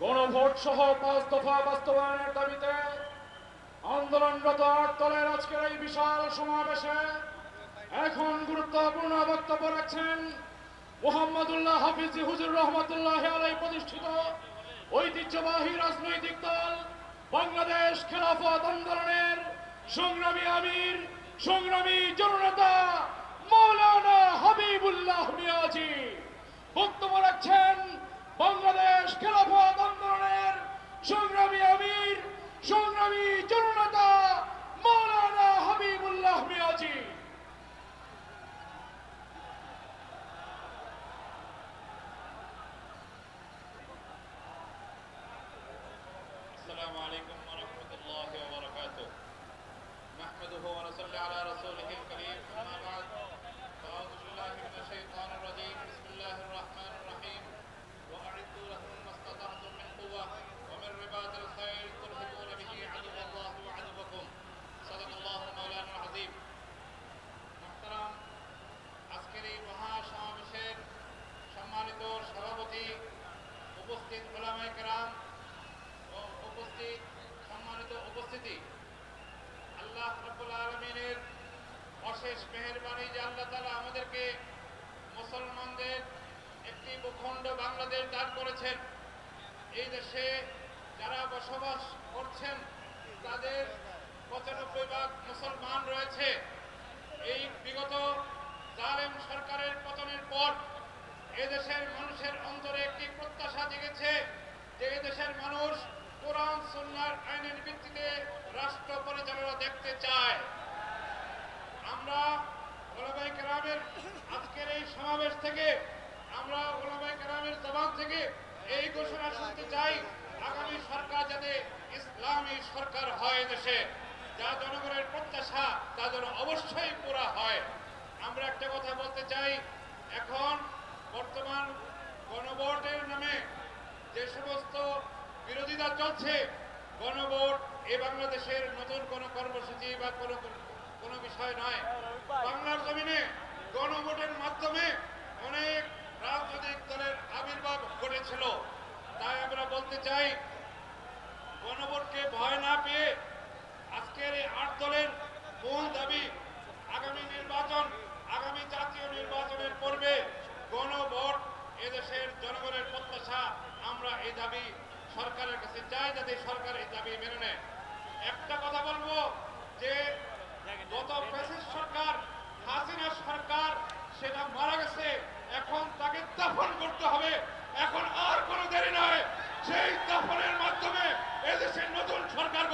গণভোট সহ পাঁচ দফা বাস্তবায়নের দাবিতে আন্দোলনরত আট দলের আজকের এই বিশাল সমাবেশে এখন গুরুত্বপূর্ণ বক্তব্য রাখছেন মোহাম্মদুল্লাহ হাফিজি হুজুর রহমতুল্লাহ আলাই প্রতিষ্ঠিত ঐতিহ্যবাহী রাজনৈতিক দল বাংলাদেশ খেলাফত আন্দোলনের সংগ্রামী আমির, সংগ্রামী জননেতা মৌলানা হাবিবুল্লাহ মিয়াজি। বক্তব্য রাখছেন সংগ্রামী জননেতা মৌলানা হাবিবুল্লাহ মিয়াজি السلام عليكم ورحمة الله وبركاته نحمده ونصلي على رسوله الكريم أما بعد فأعوذ بالله من الشيطان الرجيم بسم الله الرحمن সম্মানিত সভাপতি, উপস্থিত ওলামায়ে কেরাম ও উপস্থিত সম্মানিত উপস্থিতি। আল্লাহ রব্বুল আলমিনের অশেষ মেহেরবানি যে আল্লাহ তালা আমাদেরকে মুসলমানদের একটি ভূখণ্ড বাংলাদেশ দান করেছেন। এই দেশে যারা বসবাস করছেন, তাদের পঁচানব্বই ভাগ মুসলমান রয়েছে। এই বিগত জালেম সরকারের পতনের পর এদেশের মানুষের অন্তরে একটি প্রত্যাশা জেগেছে যে এদেশের মানুষ কোরআন, সুন্নার আইনের ভিত্তিতে রাষ্ট্র পরিচালনা দেখতে চায়। আমরা ওলামাই কেরামের আজকের এই সমাবেশ থেকে, আমরা ওলামাই গ্রামের জবান থেকে এই ঘোষণা শুনতে চাই, আগামী সরকার যাতে ইসলামী সরকার হয় দেশে, যা জনগণের প্রত্যাশা, তা যেন অবশ্যই পুরা হয়। আমরা একটা কথা বলতে চাই, এখন বর্তমান গণভোটের নামে যে সমস্ত বিরোধিতা চলছে, গণভোট এ বাংলাদেশের নতুন কোনো কর্মসূচি বা কোনো কোনো বিষয় নয়। বাংলার জমিনে গণভোটের মাধ্যমে অনেক রাজনৈতিক দলের আবির্ভাব ঘটেছিল। তাই আমরা বলতে চাই, গণভোটকে ভয় না পেয়ে আজকের এই আট দলের মূল দাবি আগামী নির্বাচন আমরা এই দাবি সরকারের কাছে চাই যাতে সরকার এই দাবি মেনে নেয়। একটা কথা বলব যে, গত প্রেসের সরকার, হাসিনা সরকার সেটা মারা গেছে, এখন তাকে দাফন করতে হবে। এখন আর কোনো দেরি নয়। সেই দাফনের মাধ্যমে এদেশের নতুন সরকার